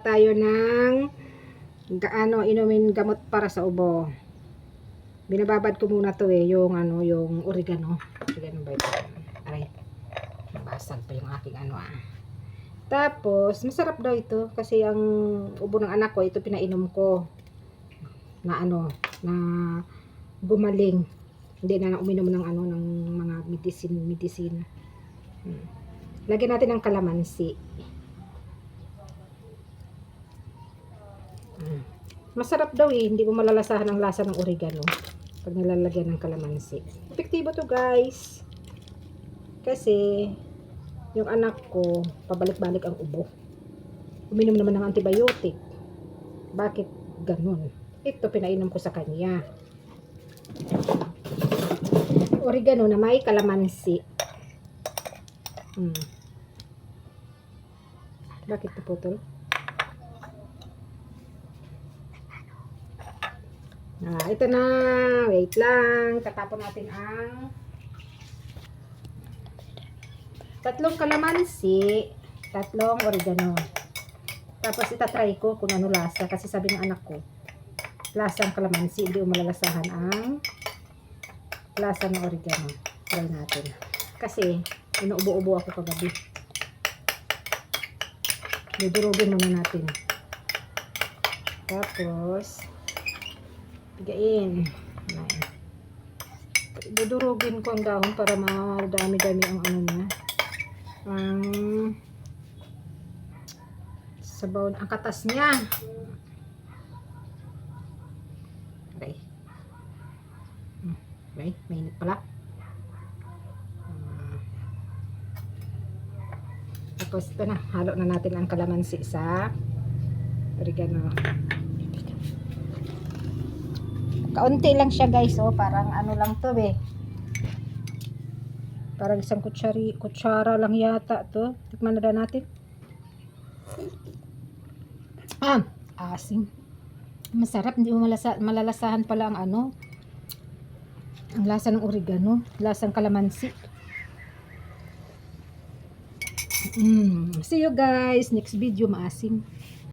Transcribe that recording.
tayo ng gaano inumin gamot para sa ubo. Binababad ko muna to eh, yung ano, yung oregano. Oregano ba ito? Aray. Nabasag pa yung aking ano ah. Tapos, masarap daw ito kasi ang ubo ng anak ko, ito pinainom ko na ano, na gumaling. Hindi na uminom ng ano, ng mga medicine, medicine. Hmm. Lagyan natin ng kalamansi. Hmm. Masarap daw eh, hindi mo malalasahan ang lasa ng oregano pag nilalagyan ng kalamansi. Epektibo to guys. Kasi, yung anak ko, pabalik-balik ang ubo. Uminom naman ng antibiotic. Bakit ganun? Ito, pinainom ko sa kanya. Oregano na may kalamansi. Hmm. Bakit naputol? Ah, ito na. Wait lang. Tatapon natin ang tatlong kalamansi, tatlong oregano. Tapos itatry ko kung ano lasa kasi sabi ng anak ko, lasa ng kalamansi, hindi mo malalasahan ang lasa ng oregano. Try natin. Kasi inuubo-ubo ako kagabi. Dudurugin muna natin. Tapos, pigain. Ayan. Dudurugin ko ang dahon para madami-dami ang ano niya. Ang sabaw, ang katas niya. Hmm, Okay, mainit pala. Tapos ito na, halo na natin ang kalamansi sa oregano. Kaunti lang siya guys, oh, parang ano lang to eh. Parang isang kutsari, kutsara lang yata to. Tikman na natin. Ah, asim. Masarap, hindi mo malasa, malalasahan pala ang ano. Ang lasa ng oregano, lasang kalamansi. Mm. See you guys, next video maasim.